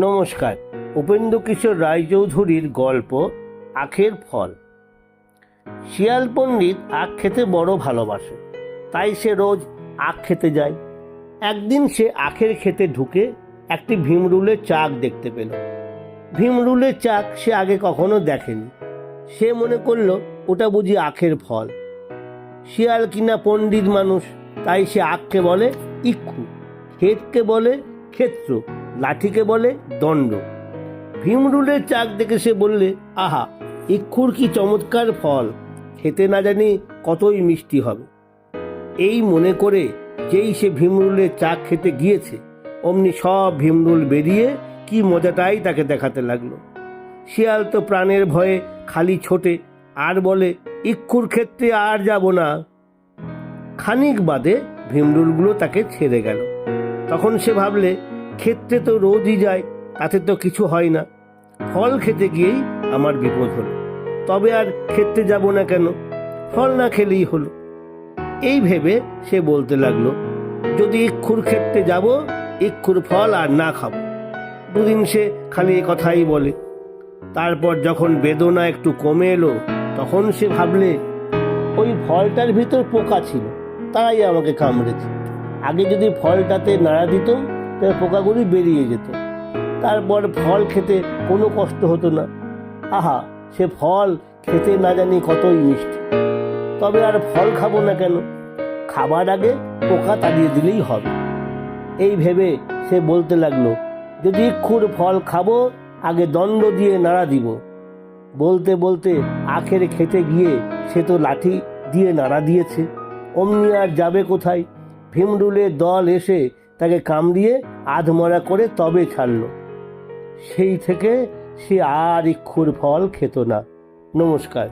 নমস্কার, উপেন্দ্র কিশোর রায়চৌধুরীর গল্প, আখের ফল। শিয়াল পণ্ডিত আখ খেতে বড় ভালোবাসে, তাই সে রোজ আখ খেতে যায়। একদিন সে আখের খেতে ঢুকে একটি ভীমরুলের চাক দেখতে পেল। ভীমরুলের চাক সে আগে কখনো দেখেনি। সে মনে করল, ওটা বুঝি আখের ফল। শিয়াল কিনা পণ্ডিত মানুষ, তাই সে আখকে বলে ইক্ষু, ক্ষেতকে বলে ক্ষেত্র। লাঠিকে বলে, দণ্ড। ভীমরুলের চাক দেখে সে বললে, আহা, ইক্ষুর কি চমৎকার ফল। খেতে না জানি কতই মিষ্টি হবে। এই মনে করে যেই সে ভীমরুলের চাক খেতে গিয়েছে, অমনি সব ভীমরুল বেরিয়ে কি মজাটাই তাকে দেখাতে লাগল। শিয়াল তো প্রাণের ভয়ে খালি ছোটে, আর বলে, ইক্ষুর ক্ষেত্রে আর যাব না। খানিক বাদে ভীমরুলগুলো তাকে ছেড়ে গেল। তখন সে ভাবলে ক্ষেত্রে তো রোজই যায় তাতে তো কিছু হয় না। ফল খেতে গিয়েই আমার বিপদ হলো। তবে আর ক্ষেত্রে যাব না কেন? ফল না খেলেই হলো। এই ভেবে সে বলতে লাগল, যদি ইক্ষুর ক্ষেত্রে যাব, ইক্ষুর ফল আর না খাব। দুদিন সে খালি এ কথাই বলে। তারপর যখন বেদনা একটু কমে এলো, তখন সে ভাবলে, ওই ফলটার ভিতর পোকা ছিল তাই আমাকে কামড়েছে। আগে যদি ফলটাতে নাড়া দিতাম তবে পোকাগুলি বেরিয়ে যেত। তারপর ফল খেতে কোনো কষ্ট হতো না। আহা, সে ফল খেতে না জানি কতই মিষ্টি। তবে আর ফল খাব না কেন? খাবার আগে পোকা তাড়িয়ে দিলেই হবে। এই ভেবে সে বলতে লাগল, যদি খুর ফল খাব, আগে দণ্ড দিয়ে নাড়া দিব। বলতে বলতে আখের খেতে গিয়ে সে তো লাঠি দিয়ে নাড়া দিয়েছে। অমনি আর যাবে কোথায়? ভীমরুলের দল এসে তাকে কামড়িয়ে আধমরা করে তবে ছাড়ল। সেই থেকে সে আর ইক্ষুর ফল খেত না। নমস্কার।